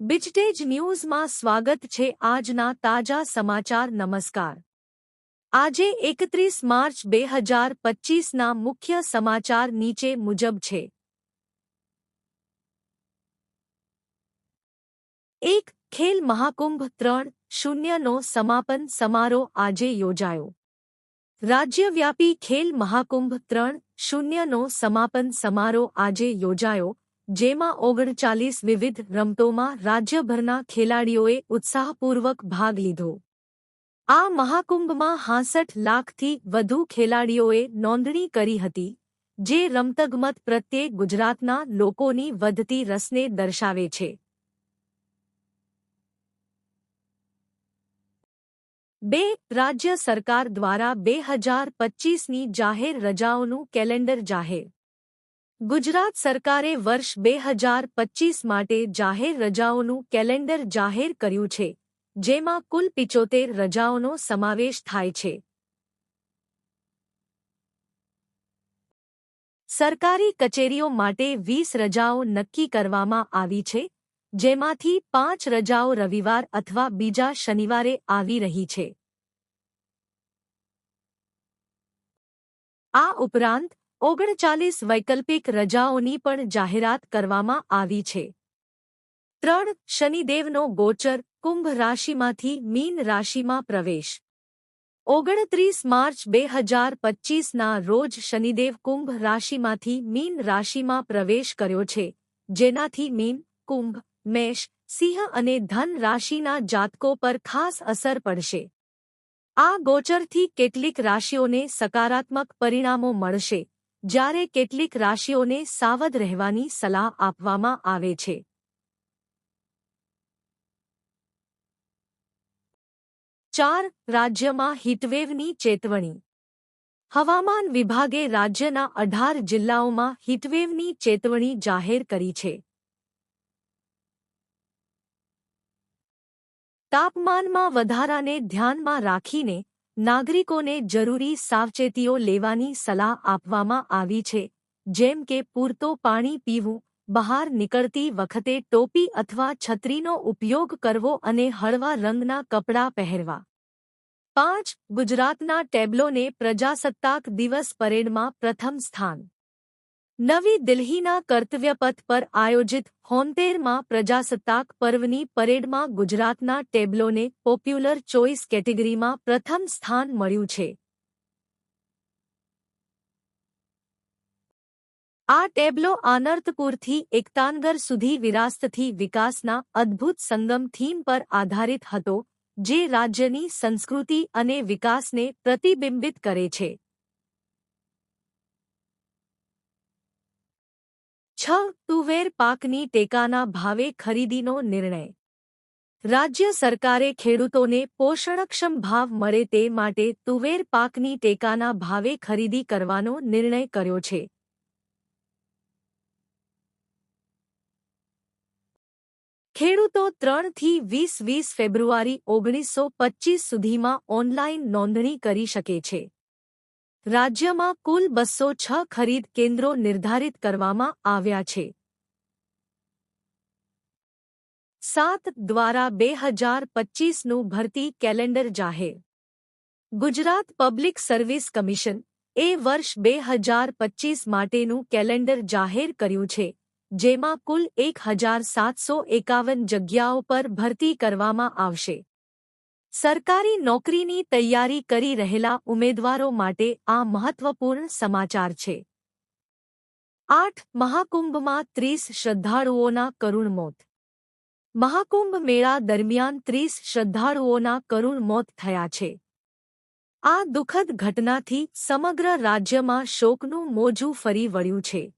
બિચટેજ ન્યૂઝમાં સ્વાગત છે આજના તાજા સમાચાર, નમસ્કાર. આજે એકત્રીસ માર્ચ બે હજાર પચ્ચીસના મુખ્ય સમાચાર નીચે મુજબ છે. એક ખેલ મહાકુંભ ત્રણ શૂન્યનો સમાપન સમારોહ આજે યોજાયો. રાજ્યવ્યાપી ખેલ મહાકુંભ ત્રણ શૂન્યનો સમાપન સમારોહ આજે યોજાયો. જેમાં ઓગણચાલીસ વિવિધ રમતોમાં રાજ્યભરના ખેલાડીઓએ ઉત્સાહપૂર્વક ભાગ લીધો. આ મહાકુંભમાં હાંસઠ લાખથી વધુ ખેલાડીઓએ નોંધણી કરી હતી, જે રમતગમત પ્રત્યે ગુજરાતના લોકોની વધતી રસને દર્શાવે છે. બે, રાજ્ય સરકાર દ્વારા બે હજાર પચ્ચીસની જાહેર રજાઓનું કેલેન્ડર જાહેર ગુજરાત સરકારે વર્ષ બે હજાર પચ્ચીસ માટે જાહેર રજાઓનું કેલેન્ડર જાહેર કર્યું છે, જેમાં કુલ પિચોતેર રજાઓનો સમાવેશ થાય છે. સરકારી કચેરીઓ માટે વીસ રજાઓ નક્કી કરવામાં આવી છે, જેમાંથી પાંચ રજાઓ રવિવાર અથવા બીજા શનિવારે આવી રહી છે. આ ઉપરાંત ઓગણચાલીસ વૈકલ્પિક રજાઓની પણ જાહેરાત કરવામાં આવી છે. ત્રણ શનિદેવનો ગોચર કુંભ રાશિમાંથી મીન રાશિમાં પ્રવેશ. ઓગણત્રીસ માર્ચ બે હજાર પચ્ચીસના રોજ શનિદેવ કુંભ રાશિમાંથી મીન રાશિમાં પ્રવેશ કર્યો છે, જેનાથી મીન, કુંભ, મેષ, સિંહ અને ધન રાશિના જાતકો પર ખાસ અસર પડશે. આ ગોચરથી કેટલીક રાશિઓને સકારાત્મક પરિણામો મળશે. જ્યારે કેટલીક રાશિઓને સાવધ રહેવાની સલાહ આપવામાં આવે છે. ચાર, રાજ્યમાં હીટવેવની ચેતવણી. હવામાન વિભાગે રાજ્યના અઢાર જિલ્લાઓમાં હીટવેવની ચેતવણી જાહેર કરી છે. તાપમાનમાં વધારાને ધ્યાનમાં રાખીને નાગરિકોને જરૂરી સાવચેતીઓ લેવાની સલાહ આપવામાં આવી છે, જેમ કે પૂરતો પાણી પીવું, બહાર નીકળતી વખતે ટોપી અથવા છત્રીનો ઉપયોગ કરવો અને હળવા રંગના કપડાં પહેરવા. પાંચ, ગુજરાતના ટેબ્લોને પ્રજાસત્તાક દિવસ પરેડમાં પ્રથમ સ્થાન. નવી દિલ્હીના કર્તવ્યપથ પર આયોજિત હોનતેરમાં પ્રજાસત્તાક પર્વની પરેડમાં ગુજરાતના ટેબ્લોને પોપ્યુલર ચોઇસ કેટેગરીમાં પ્રથમ સ્થાન મળ્યું છે. આ ટેબ્લો આનર્તપુરથી એકતાનગર સુધી વિરાસતથી વિકાસના અદ્ભુત સંગમ થીમ પર આધારિત હતો, જે રાજ્યની સંસ્કૃતિ અને વિકાસને પ્રતિબિંબિત કરે છે. છ તુવેર પાકની ટેકાના ભાવે ખરીદીનો નિર્ણય. રાજ્ય સરકારે ખેડૂતોને પોષણક્ષમ ભાવ મળે તે માટે તુવેર પાકની ટેકાના ભાવે ખરીદી કરવાનો નિર્ણય કર્યો છે. ખેડૂતો ત્રણથી વીસ વીસ ફેબ્રુઆરી ઓગણીસો પચીસ સુધીમાં ઓનલાઇન નોંધણી કરી શકે છે. રાજ્યમાં કુલ બસો છ ખરીદ કેન્દ્રો નિર્ધારિત કરવામાં આવ્યા છે. સાત દ્વારા બે હજાર પચ્ચીસનું ભરતી કેલેન્ડર જાહેર. ગુજરાત પબ્લિક સર્વિસ કમિશન એ વર્ષ બે હજાર પચ્ચીસ માટેનું કેલેન્ડર જાહેર કર્યું છે, જેમાં કુલ એક હજાર સાતસો એકાવન જગ્યાઓ પર ભરતી કરવામાં આવશે. સરકારી નોકરીની તૈયારી કરી રહેલા ઉમેદવારો માટે આ મહત્વપૂર્ણ સમાચાર છે. આઠ મહાકુંભમાં ત્રીસ શ્રદ્ધાળુઓના કરુણ મોત મહાકુંભ મેળા દરમિયાન ત્રીસ શ્રદ્ધાળુઓના કરુણ મોત થયા છે. આ દુઃખદ ઘટનાથી સમગ્ર રાજ્યમાં શોકનું મોજું ફરી વળ્યું છે.